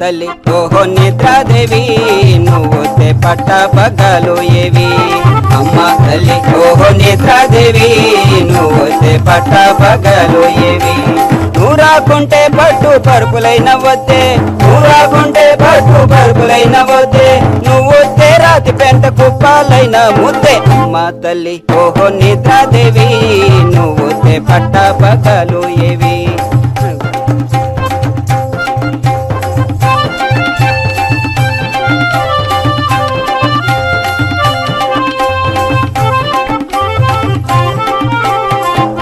తల్లి ఓహో నిద్రాదేవి నువ్వు పట్ట పగలు ఏవి? అమ్మ తల్లి ఓహో నిద్రాదేవి నువ్వు పట్ట పగలు ఏవి? నువ్వు రాకుంటే పట్టు పరుపులైన వద్దే నువ్వు రాకుంటే పట్టు పరుపులైన వద్దే వద్దే పెంట కుప్పాలైన ముద్దే. మా తల్లి ఓహో నిద్రాదేవి నువ్వు పట్ట పగలు ఏవి?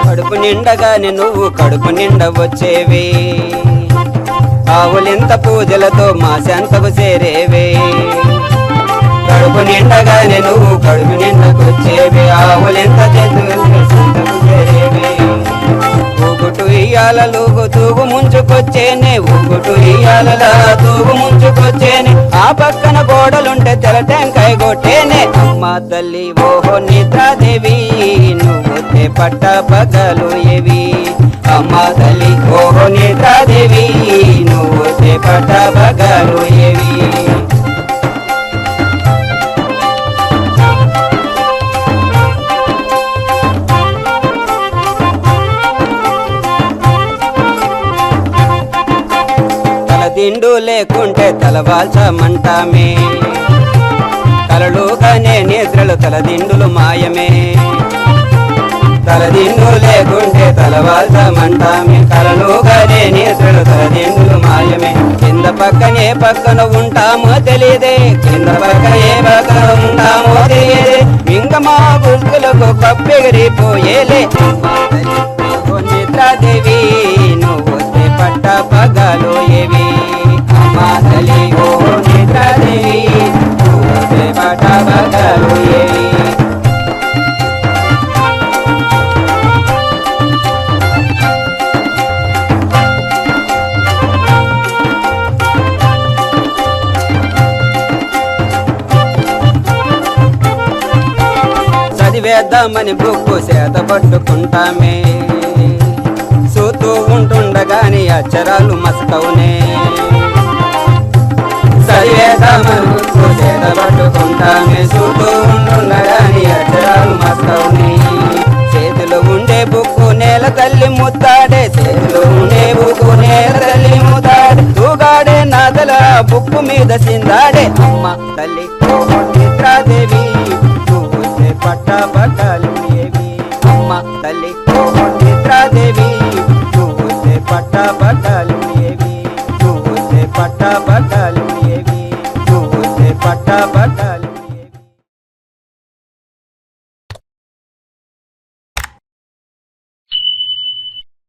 కడుపు నిండగానే నువ్వు కడుపు నిండ వచ్చేవి. ఆవులింత పూజలతో మా శాంతకు చేరేవే. కడుపు నిండగా నువ్వు కడుపు నిండకొచ్చేవి. ఆవులెంత ఊగుటు తూగు ముంచుకొచ్చేనే. ఊగుటు ఇయ్యాలల తూగు ముంచుకొచ్చేనే. ఆ పక్కన గోడలుంటే తెల టెంకాయ కొట్టేనే. అమ్మ తల్లి ఓహో నిద్రాదేవి నువ్వు పట్ట పగలు ఏవి? అమ్మ తల్లి ఓహో నిద్రాదేవి నువ్వు పట్ట దిండు లేకుంటే తలవాల్చమంటామే. తలలోగానే నిద్రలు తలదిండులు మాయమే. తలదిండు లేకుంటే తలవాల్చమంటామే. తలలోగానే నిద్రలు తలదిండులు మాయమే. కింద పక్కనే పక్కన ఉంటామో తెలియదే. కింద పక్కనే పక్కన ఉంటామో తెలియదే. ఇంకా మా గుంపులకు కప్పెగిరిపోయేలే. చదివేద్దామని బుక్కు సేత పట్టుకుంటామే. చూతూ ఉంటుండగాని అక్షరాలు మసకవునే చదివేద్దామని బుక్కు చేత పట్టుకుంటామే. చూతూ ఉంటుండగాని అక్షరాలు మసకవునే చేతిలో ఉండే బుక్కు నేల తల్లి ముత్తాడే చేతిలో ఉండే బుక్కు నేల తల్లి ముద్దాడే. తూగాడే నాదల బుక్కు మీద సిందాడే. అమ్మ తల్లి